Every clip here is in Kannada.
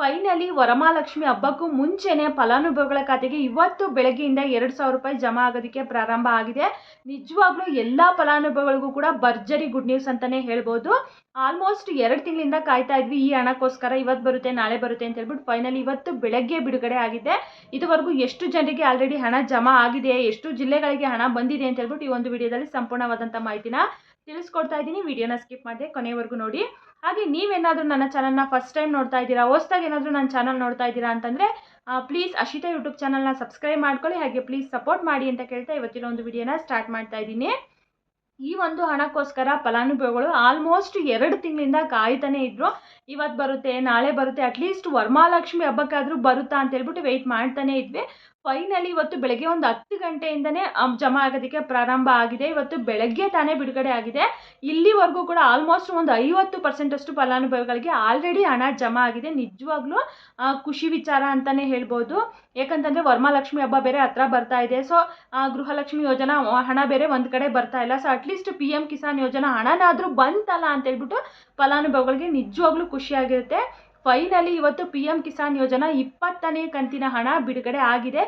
ಫೈನಲಿ ವರಮಹಾಲಕ್ಷ್ಮಿ ಹಬ್ಬಕ್ಕೂ ಮುಂಚೆನೆ ಫಲಾನುಭವಿಗಳ ಖಾತೆಗೆ ಇವತ್ತು ಬೆಳಗ್ಗೆಯಿಂದ ಎರಡು ಸಾವಿರ ರೂಪಾಯಿ ಜಮಾ ಆಗೋದಕ್ಕೆ ಪ್ರಾರಂಭ ಆಗಿದೆ. ನಿಜವಾಗ್ಲೂ ಎಲ್ಲ ಫಲಾನುಭವಿಗಳಿಗೂ ಕೂಡ ಭರ್ಜರಿ ಗುಡ್ ನ್ಯೂಸ್ ಅಂತಲೇ ಹೇಳ್ಬೋದು. ಆಲ್ಮೋಸ್ಟ್ ಎರಡು ತಿಂಗಳಿಂದ ಕಾಯ್ತಾ ಇದ್ವಿ, ಈ ಹಣಕ್ಕೋಸ್ಕರ ಇವತ್ತು ಬರುತ್ತೆ, ನಾಳೆ ಬರುತ್ತೆ ಅಂತ ಹೇಳ್ಬಿಟ್ಟು ಫೈನಲಿ ಇವತ್ತು ಬೆಳಗ್ಗೆ ಬಿಡುಗಡೆ ಆಗಿದೆ. ಇದುವರೆಗೂ ಎಷ್ಟು ಜನರಿಗೆ ಆಲ್ರೆಡಿ ಹಣ ಜಮಾ ಆಗಿದೆ, ಎಷ್ಟು ಜಿಲ್ಲೆಗಳಿಗೆ ಹಣ ಬಂದಿದೆ ಅಂತ ಹೇಳ್ಬಿಟ್ಟು ಈ ಒಂದು ವಿಡಿಯೋದಲ್ಲಿ ಸಂಪೂರ್ಣವಾದಂಥ ಮಾಹಿತಿನ ತಿಳಿಸ್ಕೊಡ್ತಾ ಇದ್ದೀನಿ. ವಿಡಿಯೋನ ಸ್ಕಿಪ್ ಮಾಡಿದೆ ಕೊನೆವರೆಗೂ ನೋಡಿ. ಹಾಗೆ ನೀವೇನಾದರೂ ನನ್ನ ಚಾನಲ್ನ ಫಸ್ಟ್ ಟೈಮ್ ನೋಡ್ತಾ ಇದ್ದೀರಾ, ಹೊಸ್ದಾಗಿ ಏನಾದರೂ ನನ್ನ ಚಾನಲ್ ನೋಡ್ತಾ ಇದ್ದೀರಾ ಅಂತಂದರೆ ಪ್ಲೀಸ್ ಅಶಿತಾ ಯೂಟ್ಯೂಬ್ ಚಾನಲ್ನ ಸಬ್ಸ್ಕ್ರೈಬ್ ಮಾಡ್ಕೊಳ್ಳಿ, ಹಾಗೆ ಪ್ಲೀಸ್ ಸಪೋರ್ಟ್ ಮಾಡಿ ಅಂತ ಕೇಳ್ತಾ ಇವತ್ತಿನ ಒಂದು ವಿಡಿಯೋನ ಸ್ಟಾರ್ಟ್ ಮಾಡ್ತಾ ಇದ್ದೀನಿ. ಈ ಒಂದು ಹಣಕ್ಕೋಸ್ಕರ ಫಲಾನುಭವಿಗಳು ಆಲ್ಮೋಸ್ಟ್ ಎರಡು ತಿಂಗಳಿಂದ ಕಾಯ್ತಾನೆ ಇದ್ರು. ಇವತ್ತು ಬರುತ್ತೆ, ನಾಳೆ ಬರುತ್ತೆ ಅಟ್ಲೀಸ್ಟ್ ವರಮಹಾಲಕ್ಷ್ಮಿ ಹಬ್ಬಕ್ಕಾದರೂ ಬರುತ್ತಾ ಅಂತ ಹೇಳ್ಬಿಟ್ಟು ವೆಯ್ಟ್ ಮಾಡ್ತಾನೆ ಇದ್ವಿ. ಫೈನಲಿ ಇವತ್ತು ಬೆಳಗ್ಗೆ ಒಂದು ಹತ್ತು ಗಂಟೆಯಿಂದನೇ ಜಮಾ ಆಗೋದಕ್ಕೆ ಪ್ರಾರಂಭ ಆಗಿದೆ. ಇವತ್ತು ಬೆಳಗ್ಗೆ ತಾನೇ ಬಿಡುಗಡೆ ಆಗಿದೆ. ಇಲ್ಲಿವರೆಗೂ ಕೂಡ ಆಲ್ಮೋಸ್ಟ್ ಒಂದು ಐವತ್ತು ಪರ್ಸೆಂಟಷ್ಟು ಫಲಾನುಭವಿಗಳಿಗೆ ಆಲ್ರೆಡಿ ಹಣ ಜಮಾ ಆಗಿದೆ. ನಿಜವಾಗ್ಲೂ ಖುಷಿ ವಿಚಾರ ಅಂತಲೇ ಹೇಳ್ಬೋದು. ಯಾಕಂತಂದರೆ ವರಮಹಾಲಕ್ಷ್ಮಿ ಹಬ್ಬ ಬೇರೆ ಹತ್ರ ಬರ್ತಾ ಇದೆ. ಸೊ ಗೃಹಲಕ್ಷ್ಮಿ ಯೋಜನಾ ಹಣ ಬೇರೆ ಒಂದು ಕಡೆ ಬರ್ತಾ ಇಲ್ಲ. So at least P M Kisan Yojana ಹಣನಾದರೂ ಬಂತಲ್ಲ ಅಂತ ಹೇಳ್ಬಿಟ್ಟು ಫಲಾನುಭವಿಗಳಿಗೆ ನಿಜವಾಗ್ಲೂ ಖುಷಿಯಾಗಿರುತ್ತೆ. ಫೈನಲಿ ಇವತ್ತು ಪಿ ಎಂ ಕಿಸಾನ್ ಯೋಜನಾ ಇಪ್ಪತ್ತನೇ ಕಂತಿನ ಹಣ ಬಿಡುಗಡೆ ಆಗಿದೆ.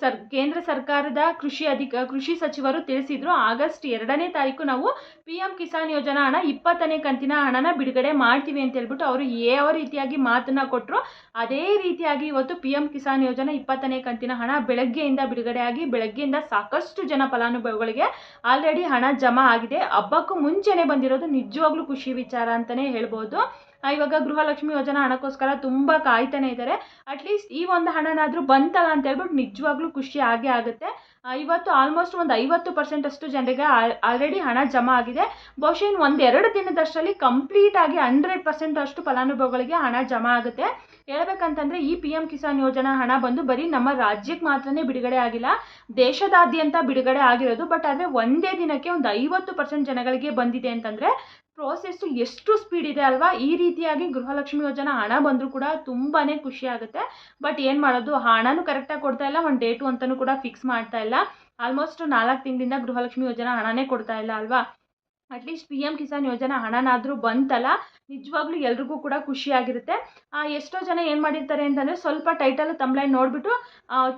ಸರ್, ಕೇಂದ್ರ ಸರ್ಕಾರದ ಕೃಷಿ ಅಧಿಕ, ಕೃಷಿ ಸಚಿವರು ತಿಳಿಸಿದ್ರು, ಆಗಸ್ಟ್ ಎರಡನೇ ತಾರೀಕು ನಾವು ಪಿ ಎಂ ಕಿಸಾನ್ ಯೋಜನಾ ಹಣ ಇಪ್ಪತ್ತನೇ ಕಂತಿನ ಹಣನ ಬಿಡುಗಡೆ ಮಾಡ್ತೀವಿ ಅಂತ ಹೇಳ್ಬಿಟ್ಟು ಅವರು ಯಾವ ರೀತಿಯಾಗಿ ಮಾತನ್ನ ಕೊಟ್ಟರು ಅದೇ ರೀತಿಯಾಗಿ ಇವತ್ತು ಪಿ ಎಂ ಕಿಸಾನ್ ಯೋಜನಾ ಇಪ್ಪತ್ತನೇ ಕಂತಿನ ಹಣ ಬೆಳಗ್ಗೆಯಿಂದ ಬಿಡುಗಡೆ ಆಗಿ, ಬೆಳಗ್ಗೆಯಿಂದ ಸಾಕಷ್ಟು ಜನ ಫಲಾನುಭವಿಗಳಿಗೆ ಆಲ್ರೆಡಿ ಹಣ ಜಮಾ ಆಗಿದೆ. ಹಬ್ಬಕ್ಕೂ ಮುಂಚೆನೇ ಬಂದಿರೋದು ನಿಜವಾಗ್ಲೂ ಖುಷಿ ವಿಚಾರ ಅಂತಲೇ ಹೇಳ್ಬೋದು. ಇವಾಗ ಗೃಹಲಕ್ಷ್ಮಿ ಯೋಜನಾ ಹಣಕ್ಕೋಸ್ಕರ ತುಂಬ ಕಾಯ್ತಾನೆ ಇದ್ದಾರೆ ಅಟ್ಲೀಸ್ಟ್ ಈ ಒಂದು ಹಣನಾದರೂ ಬಂತಲ್ಲ ಅಂತ ಹೇಳ್ಬಿಟ್ಟು ನಿಜವಾಗ್ಲೂ ಖುಷಿ ಆಗೇ ಆಗುತ್ತೆ. ಇವತ್ತು ಆಲ್ಮೋಸ್ಟ್ ಒಂದು ಐವತ್ತು ಪರ್ಸೆಂಟ್ ಅಷ್ಟು ಜನರಿಗೆ ಆಲ್ರೆಡಿ ಹಣ ಜಮಾ ಆಗಿದೆ. ಬಹುಶಃ ಇನ್ನು ಒಂದೆರಡು ದಿನದಷ್ಟರಲ್ಲಿ ಕಂಪ್ಲೀಟ್ ಆಗಿ ಹಂಡ್ರೆಡ್ ಪರ್ಸೆಂಟ್ ಅಷ್ಟು ಫಲಾನುಭವಿಗಳಿಗೆ ಹಣ ಜಮಾ ಆಗುತ್ತೆ. ಹೇಳ್ಬೇಕಂತಂದ್ರೆ ಈ ಪಿ ಎಂ ಕಿಸಾನ್ ಯೋಜನಾ ಹಣ ಬಂದು ಬರೀ ನಮ್ಮ ರಾಜ್ಯಕ್ಕೆ ಮಾತ್ರನೇ ಬಿಡುಗಡೆ ಆಗಿಲ್ಲ, ದೇಶದಾದ್ಯಂತ ಬಿಡುಗಡೆ ಆಗಿರೋದು. ಬಟ್ ಆದರೆ ಒಂದೇ ದಿನಕ್ಕೆ ಒಂದು ಐವತ್ತು ಪರ್ಸೆಂಟ್ ಜನಗಳಿಗೆ ಬಂದಿದೆ ಅಂತಂದರೆ ಪ್ರೋಸೆಸ್ಸು ಎಷ್ಟು ಸ್ಪೀಡ್ ಇದೆ ಅಲ್ವಾ? ಈ ರೀತಿಯಾಗಿ ಗೃಹಲಕ್ಷ್ಮಿ ಯೋಜನಾ ಹಣ ಬಂದರೂ ಕೂಡ ತುಂಬಾ ಖುಷಿ ಆಗುತ್ತೆ. ಬಟ್ ಏನು ಮಾಡೋದು? ಹಣನೂ ಕರೆಕ್ಟಾಗಿ ಕೊಡ್ತಾ ಇಲ್ಲ, ಒಂದು ಡೇಟು ಅಂತಲೂ ಕೂಡ ಫಿಕ್ಸ್ ಮಾಡ್ತಾ ಇಲ್ಲ. ಆಲ್ಮೋಸ್ಟ್ ನಾಲ್ಕು ತಿಂಗಳಿಂದ ಗೃಹಲಕ್ಷ್ಮಿ ಯೋಜನಾ ಹಣನೇ ಕೊಡ್ತಾ ಇಲ್ಲ ಅಲ್ವಾ? At least P M Kisan Yojana ಹಣನಾದರೂ ಬಂತಲ್ಲ, ನಿಜವಾಗ್ಲೂ ಎಲ್ರಿಗೂ ಕೂಡ ಖುಷಿಯಾಗಿರುತ್ತೆ. ಎಷ್ಟೋ ಜನ ಏನು ಮಾಡಿರ್ತಾರೆ ಅಂತಂದರೆ ಸ್ವಲ್ಪ ಟೈಟಲ್ ತಮ್ಲೈನ್ ನೋಡಿಬಿಟ್ಟು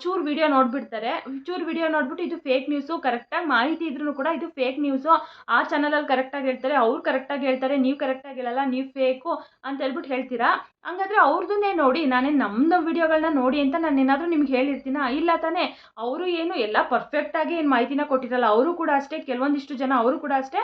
ಚೂರು ವಿಡಿಯೋ ನೋಡಿಬಿಡ್ತಾರೆ. ಚೂರು ವಿಡಿಯೋ ನೋಡಿಬಿಟ್ಟು ಇದು ಫೇಕ್ ನ್ಯೂಸು ಕರೆಕ್ಟಾಗಿ ಮಾಹಿತಿ ಇದ್ರೂ ಕೂಡ ಇದು ಫೇಕ್ ನ್ಯೂಸು ಆ ಚಾನಲಲ್ಲಿ ಕರೆಕ್ಟಾಗಿ ಹೇಳ್ತಾರೆ, ಅವ್ರು ಕರೆಕ್ಟಾಗಿ ಹೇಳ್ತಾರೆ, ನೀವು ಕರೆಕ್ಟಾಗಿ ಹೇಳಲ್ಲ, ನೀವು ಫೇಕು ಅಂತ ಹೇಳ್ಬಿಟ್ಟು ಹೇಳ್ತೀರಾ? ಹಂಗಾದ್ರೆ ಅವ್ರದ್ದನ್ನೇ ನೋಡಿ, ನಾನೇ ನಮ್ಮ ವಿಡಿಯೋಗಳನ್ನ ನೋಡಿ ಅಂತ ನಾನು ಏನಾದರೂ ನಿಮ್ಗೆ ಹೇಳಿರ್ತೀನ? ಇಲ್ಲ ತಾನೇ. ಅವರು ಏನು ಎಲ್ಲ ಪರ್ಫೆಕ್ಟಾಗಿ ಏನು ಮಾಹಿತಿನ ಕೊಟ್ಟಿರಲ್ಲ, ಅವರು ಕೂಡ ಅಷ್ಟೇ. ಕೆಲವೊಂದಿಷ್ಟು ಜನ ಅವರು ಕೂಡ ಅಷ್ಟೇ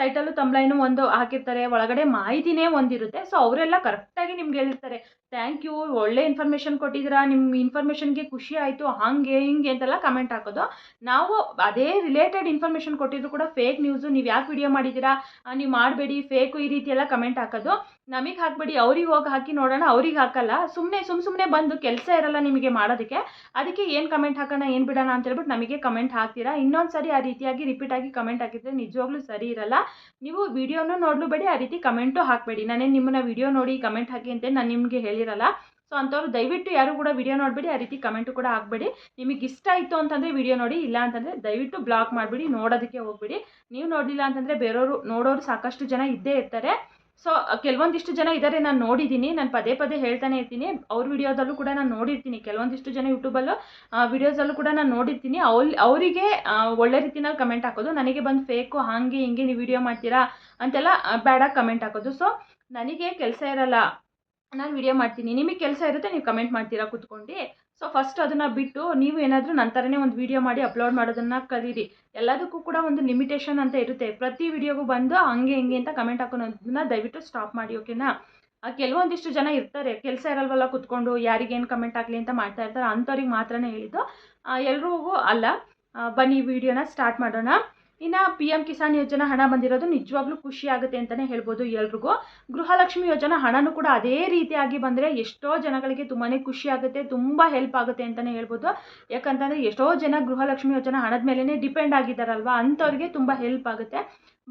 ಟೈಟಲು ತಂಬ್ಲೈನು ಒಂದು ಹಾಕಿರ್ತಾರೆ. ಒಳಗಡೆ ಮಾಹಿತಿನೇ ಒಂದಿರುತ್ತೆ. ಸೊ ಅವರೆಲ್ಲ ಕರೆಕ್ಟಾಗಿ ನಿಮ್ಗೆ ಹೇಳಿರ್ತಾರೆ. ಥ್ಯಾಂಕ್ ಯು ಒಳ್ಳೆ ಇನ್ಫಾರ್ಮೇಷನ್ ಕೊಟ್ಟಿದ್ದೀರಾ. ನಿಮ್ಮ ಇನ್ಫಾರ್ಮೇಷನ್ಗೆ ಖುಷಿ ಆಯಿತು. ಹಾಗೆ, ಹಿಂಗೆ ಅಂತೆಲ್ಲ ಕಮೆಂಟ್ ಹಾಕೋದು. ನಾವು ಅದೇ ರಿಲೇಟೆಡ್ ಇನ್ಫಾರ್ಮೇಷನ್ ಕೊಟ್ಟಿದ್ರು ಕೂಡ ಫೇಕ್ ನ್ಯೂಸು ನೀವು ಯಾಕೆ ವಿಡಿಯೋ ಮಾಡಿದ್ದೀರಾ? ನೀವು ಮಾಡಬೇಡಿ. ಫೇಕು ಈ ರೀತಿ ಎಲ್ಲ ಕಮೆಂಟ್ ಹಾಕೋದು. ನಮಗೆ ಹಾಕಬೇಡಿ. ಅವ್ರಿಗೆ ಹೋಗಿ ಹಾಕಿ ನೋಡೋಣ, ಅವ್ರಿಗೆ ಹಾಕಲ್ಲ. ಸುಮ್ಮನೆ ಸುಮ್ಮ ಸುಮ್ಮನೆ ಬಂದು ಕೆಲಸ ಇರಲ್ಲ ನಿಮಗೆ ಮಾಡೋದಕ್ಕೆ. ಅದಕ್ಕೆ ಏನು ಕಮೆಂಟ್ ಹಾಕೋಣ, ಏನು ಬಿಡೋಣ ಅಂತ ಹೇಳ್ಬಿಟ್ಟು ನಮಗೆ ಕಮೆಂಟ್ ಹಾಕ್ತೀರಾ. ಇನ್ನೊಂದು ಸರಿ ಆ ರೀತಿಯಾಗಿ ರಿಪೀಟ್ ಆಗಿ ಕಮೆಂಟ್ ಹಾಕಿದರೆ ನಿಜವಾಗ್ಲೂ ಸರಿ ಇರಲ್ಲ. ನೀವು ವಿಡಿಯೋನೂ ನೋಡಲೂಬೇಡಿ ಆ ರೀತಿ ಕಮೆಂಟು ಹಾಕಬೇಡಿ. ನಾನೇ ನಿಮ್ಮನ್ನ ವಿಡಿಯೋ ನೋಡಿ ಕಮೆಂಟ್ ಹಾಕಿ ಅಂತ ನಾನು ನಿಮಗೆ ಹೇಳಿರಲ್ಲ. ಸೊ ಅಂಥವ್ರು ದಯವಿಟ್ಟು ಯಾರು ಕೂಡ ವಿಡಿಯೋ ನೋಡಬೇಡಿ, ಆ ರೀತಿ ಕಮೆಂಟು ಕೂಡ ಹಾಕ್ಬೇಡಿ. ನಿಮಗೆ ಇಷ್ಟ ಆಯಿತು ಅಂತಂದರೆ ವಿಡಿಯೋ ನೋಡಿ, ಇಲ್ಲ ಅಂತಂದರೆ ದಯವಿಟ್ಟು ಬ್ಲಾಕ್ ಮಾಡಿಬಿಡಿ, ನೋಡೋದಕ್ಕೆ ಹೋಗ್ಬಿಡಿ. ನೀವು ನೋಡಲಿಲ್ಲ ಅಂತಂದರೆ ಬೇರೆಯವರು ನೋಡೋರು ಸಾಕಷ್ಟು ಜನ ಇದ್ದೇ ಇರ್ತಾರೆ. ಸೊ ಕೆಲವೊಂದಿಷ್ಟು ಜನ ಇದ್ದಾರೆ ನಾನು ನೋಡಿದ್ದೀನಿ ನಾನು ಪದೇ ಪದೇ ಹೇಳ್ತಾನೆ ಇರ್ತೀನಿ. ಅವ್ರ ವಿಡಿಯೋದಲ್ಲೂ ಕೂಡ ನಾನು ನೋಡಿರ್ತೀನಿ. ಕೆಲವೊಂದಿಷ್ಟು ಜನ ಯೂಟ್ಯೂಬಲ್ಲೂ ವಿಡಿಯೋಸಲ್ಲೂ ಕೂಡ ನಾನು ನೋಡಿರ್ತೀನಿ. ಅವ್ಲ್, ಅವರಿಗೆ ಒಳ್ಳೆ ರೀತಿನಲ್ಲಿ ಕಮೆಂಟ್ ಹಾಕೋದು, ನನಗೆ ಬಂದು ಫೇಕು ಹಾಗೆ, ಹಿಂಗೆ ನೀವು ವಿಡಿಯೋ ಮಾಡ್ತೀರಾ ಅಂತೆಲ್ಲ ಬೇಡ ಕಮೆಂಟ್ ಹಾಕೋದು. ಸೊ ನನಗೆ ಕೆಲಸ ಇರಲ್ಲ, ನಾನು ವಿಡಿಯೋ ಮಾಡ್ತೀನಿ. ನಿಮಗೆ ಕೆಲಸ ಇರುತ್ತೆ, ನೀವು ಕಮೆಂಟ್ ಮಾಡ್ತೀರಾ ಕುತ್ಕೊಂಡು. ಸೊ ಫಸ್ಟ್ ಅದನ್ನು ಬಿಟ್ಟು ನೀವು ಏನಾದರೂ ನನ್ನ ಥರನೇ ಒಂದು ವಿಡಿಯೋ ಮಾಡಿ ಅಪ್ಲೋಡ್ ಮಾಡೋದನ್ನು ಕಲೀರಿ ಎಲ್ಲದಕ್ಕೂ ಕೂಡ ಒಂದು ಲಿಮಿಟೇಷನ್ ಅಂತ ಇರುತ್ತೆ. ಪ್ರತಿ ವಿಡಿಯೋಗೂ ಬಂದು ಹಂಗೆ, ಹಿಂಗೆ ಅಂತ ಕಮೆಂಟ್ ಹಾಕೋದನ್ನ ದಯವಿಟ್ಟು ಸ್ಟಾಪ್ ಮಾಡಿ ಓಕೆನಾ ಕೆಲವೊಂದಿಷ್ಟು ಜನ ಇರ್ತಾರೆ. ಕೆಲಸ ಇರಲ್ವಲ್ಲ ಕುತ್ಕೊಂಡು, ಯಾರಿಗೇನು ಕಮೆಂಟ್ ಆಗಲಿ ಅಂತ ಮಾಡ್ತಾ ಇರ್ತಾರೆ. ಅಂಥವ್ರಿಗೆ ಮಾತ್ರನೇ ಹೇಳಿದ್ದು. ಎಲ್ರಿಗೂ ಅಲ್ಲ. ಬನ್ನಿ ವಿಡಿಯೋನ ಸ್ಟಾರ್ಟ್ ಮಾಡೋಣ. ಇನ್ನು ಪಿ ಎಂ ಕಿಸಾನ್ ಯೋಜನೆ ಹಣ ಬಂದಿರೋದು ನಿಜವಾಗ್ಲೂ ಖುಷಿ ಆಗುತ್ತೆ ಅಂತಲೇ ಹೇಳ್ಬೋದು ಎಲ್ರಿಗೂ. ಗೃಹಲಕ್ಷ್ಮಿ ಯೋಜನಾ ಹಣನೂ ಕೂಡ ಅದೇ ರೀತಿಯಾಗಿ ಬಂದರೆ ಎಷ್ಟೋ ಜನಗಳಿಗೆ ತುಂಬಾ ಖುಷಿ ಆಗುತ್ತೆ, ತುಂಬ ಹೆಲ್ಪ್ ಆಗುತ್ತೆ ಅಂತಲೇ ಹೇಳ್ಬೋದು. ಯಾಕಂತಂದರೆ ಎಷ್ಟೋ ಜನ ಗೃಹಲಕ್ಷ್ಮಿ ಯೋಜನಾ ಹಣದ ಮೇಲೇ ಡಿಪೆಂಡ್ ಆಗಿದ್ದಾರಲ್ವ, ಅಂಥವ್ರಿಗೆ ತುಂಬ ಹೆಲ್ಪ್ ಆಗುತ್ತೆ.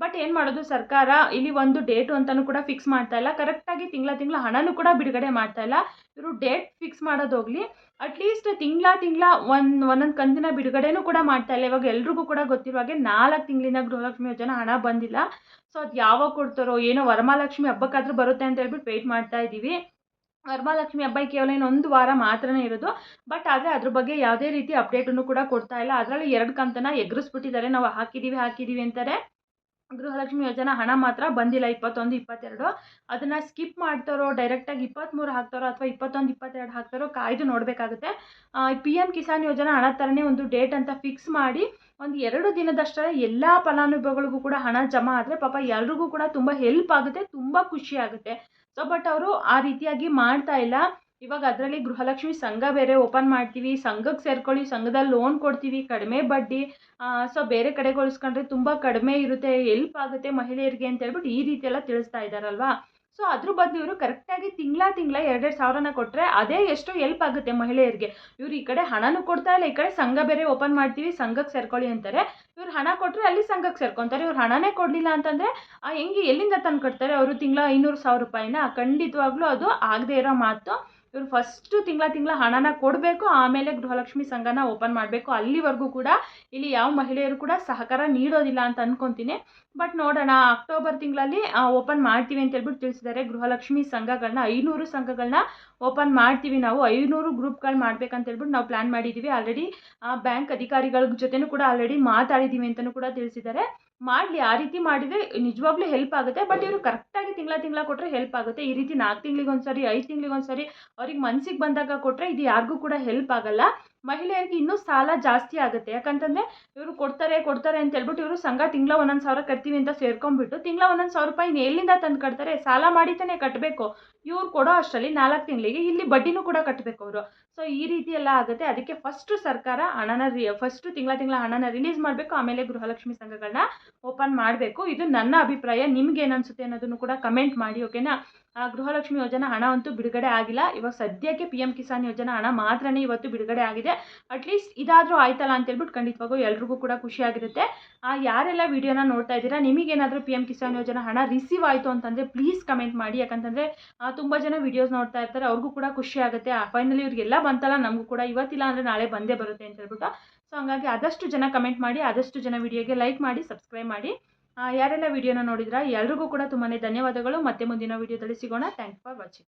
ಬಟ್ ಏನು ಮಾಡೋದು? ಸರ್ಕಾರ ಇಲ್ಲಿ ಒಂದು ಡೇಟು ಅಂತಲೂ ಕೂಡ ಫಿಕ್ಸ್ ಮಾಡ್ತಾ ಇಲ್ಲ. ಕರೆಕ್ಟಾಗಿ ತಿಂಗಳ ತಿಂಗಳ ಹಣನೂ ಕೂಡ ಬಿಡುಗಡೆ ಮಾಡ್ತಾ ಇಲ್ಲ. ಇವರು ಡೇಟ್ ಫಿಕ್ಸ್ ಮಾಡೋದೋಗ್ಲಿ ಅಟ್ಲೀಸ್ಟ್ ತಿಂಗಳ ತಿಂಗಳ ಒಂದು, ಒಂದೊಂದು ಕಂತಿನ ಬಿಡುಗಡೆನೂ ಕೂಡ ಮಾಡ್ತಾ ಇಲ್ಲ. ಇವಾಗ ಎಲ್ರಿಗೂ ಕೂಡ ಗೊತ್ತಿರುವ ಹಾಗೆ ನಾಲ್ಕು ತಿಂಗಳಿಂದ ಗೃಹಲಕ್ಷ್ಮಿ ಯೋಜನೆ ಹಣ ಬಂದಿಲ್ಲ. ಸೊ ಅದು ಯಾವಾಗ ಕೊಡ್ತಾರೋ, ಏನೋ ವರಮಹಾಲಕ್ಷ್ಮಿ ಹಬ್ಬಕ್ಕಾದ್ರೂ ಬರುತ್ತೆ ಅಂತ ಹೇಳ್ಬಿಟ್ಟು ವೆಯ್ಟ್ ಮಾಡ್ತಾ ಇದ್ದೀವಿ ವರಮಹಾಲಕ್ಷ್ಮಿ ಹಬ್ಬ ಕೇವಲ ಇನ್ನೊಂದು ವಾರ ಮಾತ್ರನೇ ಇರೋದು. ಬಟ್ ಆದರೆ ಅದ್ರ ಬಗ್ಗೆ ಯಾವುದೇ ರೀತಿ ಅಪ್ಡೇಟನ್ನು ಕೂಡ ಕೊಡ್ತಾ ಇಲ್ಲ. ಅದರಲ್ಲಿ ಎರಡು ಕಂತನ ಎಗ್ರಿಸ್ಬಿಟ್ಟಿದ್ದಾರೆ. ನಾವು ಹಾಕಿದ್ದೀವಿ ಹಾಕಿದ್ದೀವಿ ಅಂತಾರೆ. ಗೃಹಲಕ್ಷ್ಮಿ ಯೋಜನಾ ಹಣ ಮಾತ್ರ ಬಂದಿಲ್ಲ, ಇಪ್ಪತ್ತೊಂದು, ಇಪ್ಪತ್ತೆರಡು. ಅದನ್ನು ಸ್ಕಿಪ್ ಮಾಡ್ತಾರೋ ಡೈರೆಕ್ಟಾಗಿ ಇಪ್ಪತ್ತ್ಮೂರು ಹಾಕ್ತಾರೋ ಅಥವಾ ಇಪ್ಪತ್ತೊಂದು, ಇಪ್ಪತ್ತೆರಡು ಹಾಕ್ತಾರೋ ಕಾಯ್ದು ನೋಡಬೇಕಾಗುತ್ತೆ. ಪಿ ಎಂ ಕಿಸಾನ್ ಯೋಜನಾ ಹಣ ಥರನೇ ಒಂದು ಡೇಟ್ ಅಂತ ಫಿಕ್ಸ್ ಮಾಡಿ ಒಂದು ಎರಡು ದಿನದಷ್ಟರ ಎಲ್ಲ ಫಲಾನುಭವಿಗಳಿಗೂ ಕೂಡ ಹಣ ಜಮಾ ಆದರೆ ಪಾಪ ಎಲ್ರಿಗೂ ಕೂಡ ತುಂಬ ಹೆಲ್ಪ್ ಆಗುತ್ತೆ, ತುಂಬ ಖುಷಿ ಆಗುತ್ತೆ. ಸೊ ಬಟ್ ಅವರು ಆ ರೀತಿಯಾಗಿ ಮಾಡ್ತಾ ಇಲ್ಲ. ಇವಾಗ ಅದರಲ್ಲಿ ಗೃಹಲಕ್ಷ್ಮಿ ಸಂಘ ಬೇರೆ ಓಪನ್ ಮಾಡ್ತೀವಿ ಸಂಘಕ್ಕೆ ಸೇರ್ಕೊಳ್ಳಿ ಸಂಘದಲ್ಲಿ ಲೋನ್ ಕೊಡ್ತೀವಿ, ಕಡಿಮೆ ಬಡ್ಡಿ ಸೊ ಬೇರೆ ಕಡೆಗೆ ಹೋಲಿಸ್ಕೊಂಡ್ರೆ ತುಂಬ ಕಡಿಮೆ ಇರುತ್ತೆ ಎಲ್ಪ್ ಆಗುತ್ತೆ ಮಹಿಳೆಯರಿಗೆ ಅಂತ ಹೇಳ್ಬಿಟ್ಟು ಈ ರೀತಿ ಎಲ್ಲ ತಿಳಿಸ್ತಾ ಇದ್ದಾರಲ್ವಾ ಸೊ ಅದ್ರ ಬದಲು ಇವರು ಕರೆಕ್ಟಾಗಿ ತಿಂಗಳ ತಿಂಗಳ ಎರಡೆರಡು ಸಾವಿರನ ಕೊಟ್ಟರೆ ಅದೇ ಎಷ್ಟು ಎಲ್ಪ್ ಆಗುತ್ತೆ ಮಹಿಳೆಯರಿಗೆ. ಇವ್ರು ಈ ಕಡೆ ಹಣನೂ ಕೊಡ್ತಾ ಇಲ್ಲ, ಈ ಕಡೆ ಸಂಘ ಬೇರೆ ಓಪನ್ ಮಾಡ್ತೀವಿ ಸಂಘಕ್ಕೆ ಸೇರ್ಕೊಳ್ಳಿ ಅಂತಾರೆ. ಇವ್ರು ಹಣ ಕೊಟ್ಟರೆ ಅಲ್ಲಿ ಸಂಘಕ್ಕೆ ಸೇರ್ಕೊತಾರೆ, ಇವ್ರು ಹಣನೇ ಕೊಡಲಿಲ್ಲ ಅಂತಂದರೆ ಹೆಂಗೆ ಎಲ್ಲಿಂದ ತಂದು ಕೊಡ್ತಾರೆ ಅವರು ತಿಂಗಳ ಐನೂರು ಸಾವಿರ ರೂಪಾಯಿನ? ಖಂಡಿತವಾಗ್ಲೂ ಅದು ಆಗದೇ ಇರೋ ಮಾತು. ಇವರು ಫಸ್ಟು ತಿಂಗಳ ತಿಂಗಳ ಹಣನ ಕೊಡಬೇಕು, ಆಮೇಲೆ ಗೃಹಲಕ್ಷ್ಮಿ ಸಂಘನ ಓಪನ್ ಮಾಡಬೇಕು. ಅಲ್ಲಿವರೆಗೂ ಕೂಡ ಇಲ್ಲಿ ಯಾವ ಮಹಿಳೆಯರು ಕೂಡ ಸಹಕಾರ ನೀಡೋದಿಲ್ಲ ಅಂತ ಅನ್ಕೊಂತೀನಿ. ಬಟ್ ನೋಡೋಣ ಅಕ್ಟೋಬರ್ ತಿಂಗಳಲ್ಲಿ ಓಪನ್ ಮಾಡ್ತೀವಿ ಅಂತ ಹೇಳ್ಬಿಟ್ಟು ತಿಳಿಸಿದ್ದಾರೆ. ಗೃಹಲಕ್ಷ್ಮಿ ಸಂಘಗಳನ್ನ ಐನೂರು ಸಂಘಗಳನ್ನ ಓಪನ್ ಮಾಡ್ತೀವಿ ನಾವು. ಐನೂರು ಗ್ರೂಪ್ಗಳು ಮಾಡ್ಬೇಕಂತ ಹೇಳ್ಬಿಟ್ಟು ನಾವು ಪ್ಲ್ಯಾನ್ ಮಾಡಿದ್ದೀವಿ ಆಲ್ರೆಡಿ ಬ್ಯಾಂಕ್ ಅಧಿಕಾರಿಗಳ ಜೊತೆನೂ ಕೂಡ ಆಲ್ರೆಡಿ ಮಾತಾಡಿದ್ದೀವಿ ಅಂತಲೂ ಕೂಡ ತಿಳಿಸಿದ್ದಾರೆ. ಮಾಡಲಿ, ಆ ರೀತಿ ಮಾಡಿದರೆ ನಿಜವಾಗ್ಲೂ ಹೆಲ್ಪ್ ಆಗುತ್ತೆ. ಬಟ್ ಇವರು ಕರೆಕ್ಟಾಗಿ ತಿಂಗಳ ತಿಂಗಳ ಕೊಟ್ಟರೆ ಹೆಲ್ಪ್ ಆಗುತ್ತೆ. ಈ ರೀತಿ ನಾಲ್ಕು ತಿಂಗಳಿಗೊಂದ್ಸರಿ, ಐದು ತಿಂಗಳಿಗೊಂದ್ಸರಿ ಅವ್ರಿಗೆ ಮನ್ಸಿಗೆ ಬಂದಾಗ ಕೊಟ್ಟರೆ ಇದು ಯಾರಿಗೂ ಕೂಡ ಹೆಲ್ಪ್ ಆಗಲ್ಲ. ಮಹಿಳೆಯರಿಗೆ ಇನ್ನೂ ಸಾಲ ಜಾಸ್ತಿ ಆಗುತ್ತೆ. ಯಾಕಂತಂದರೆ ಇವರು ಕೊಡ್ತಾರೆ ಕೊಡ್ತಾರೆ ಅಂತ ಹೇಳ್ಬಿಟ್ಟು ಇವರು ಸಂಘ ತಿಂಗಳ ಒಂದೊಂದು ಸಾವಿರ ಕಟ್ತೀವಿ ಅಂತ ಸೇರ್ಕೊಂಡ್ಬಿಟ್ಟು ತಿಂಗಳ ಒಂದೊಂದು ಸಾವಿರ ರೂಪಾಯಿ ಎಲ್ಲಿಂದ ತಂದು ಕಟ್ತಾರೆ? ಸಾಲ ಮಾಡಿ ತಾನೇ ಕಟ್ಟಬೇಕು ಇವ್ರು ಕೊಡೋ ಅಷ್ಟರಲ್ಲಿ ನಾಲ್ಕು ತಿಂಗಳಿಗೆ ಇಲ್ಲಿ ಬಡ್ಡಿನೂ ಕೂಡ ಕಟ್ಟಬೇಕು ಅವರು. ಸೊ ಈ ರೀತಿ ಎಲ್ಲ ಆಗುತ್ತೆ. ಅದಕ್ಕೆ ಫಸ್ಟು ಸರ್ಕಾರ ಹಣನ ರಿ ಫಸ್ಟು ತಿಂಗಳ ತಿಂಗಳ ಹಣನ ರಿಲೀಸ್ ಮಾಡಬೇಕು. ಆಮೇಲೆ ಗೃಹಲಕ್ಷ್ಮಿ ಸಂಘಗಳನ್ನ ಓಪನ್ ಮಾಡಬೇಕು. ಇದು ನನ್ನ ಅಭಿಪ್ರಾಯ. ನಿಮ್ಗೆ ಏನನ್ಸುತ್ತೆ ಅನ್ನೋದನ್ನು ಕೂಡ ಕಮೆಂಟ್ ಮಾಡಿ ಓಕೆನಾ ಗೃಹಲಕ್ಷ್ಮಿ ಯೋಜನಾ ಹಣ ಅಂತೂ ಬಿಡುಗಡೆ ಆಗಿಲ್ಲ. ಇವಾಗ ಸದ್ಯಕ್ಕೆ ಪಿ ಎಂ ಕಿಸಾನ್ ಯೋಜನಾ ಹಣ ಮಾತ್ರನೇ ಇವತ್ತು ಬಿಡುಗಡೆ ಆಗಿದೆ. ಅಟ್ಲೀಸ್ಟ್ ಇದಾದರೂ ಆಯ್ತಲ್ಲ ಅಂತ ಹೇಳ್ಬಿಟ್ಟು ಖಂಡಿತವಾಗೂ ಎಲ್ರಿಗೂ ಕೂಡ ಖುಷಿಯಾಗಿರುತ್ತೆ ಆ ಯಾರೆಲ್ಲ ವಿಡಿಯೋನ ನೋಡ್ತಾ ಇದ್ದೀರಾ, ನಿಮಗೇನಾದರೂ ಪಿ ಎಂ ಕಿಸಾನ್ ಯೋಜನಾ ಹಣ ರಿಸೀವ್ ಆಯಿತು ಅಂತಂದರೆ ಪ್ಲೀಸ್ ಕಮೆಂಟ್ ಮಾಡಿ. ಯಾಕಂತಂದರೆ ತುಂಬ ಜನ ವಿಡಿಯೋಸ್ ನೋಡ್ತಾ ಇರ್ತಾರೆ, ಅವ್ರಿಗೂ ಕೂಡ ಖುಷಿ ಆಗುತ್ತೆ. ಫೈನಲಿ ಇವ್ರಿಗೆಲ್ಲ ಬಂತಲ್ಲ, ನಮಗೂ ಕೂಡ ಇವತ್ತಿಲ್ಲ ಅಂದರೆ ನಾಳೆ ಬಂದೇ ಬರುತ್ತೆ ಅಂತ ಹೇಳ್ಬಿಟ್ಟು. ಸೊ ಹಂಗಾಗಿ ಆದಷ್ಟು ಜನ ಕಮೆಂಟ್ ಮಾಡಿ, ಆದಷ್ಟು ಜನ ವಿಡಿಯೋಗೆ ಲೈಕ್ ಮಾಡಿ ಸಬ್ಸ್ಕ್ರೈಬ್ ಮಾಡಿ. ಯಾರೆಲ್ಲ ವಿಡಿಯೋನ ನೋಡಿದ್ರಾ ಎಲ್ರಿಗೂ ಕೂಡ ತುಂಬಾ ಧನ್ಯವಾದಗಳು. ಮತ್ತೆ ಮುಂದಿನ ವಿಡಿಯೋದಲ್ಲಿ ಸಿಗೋಣ. Thanks for watching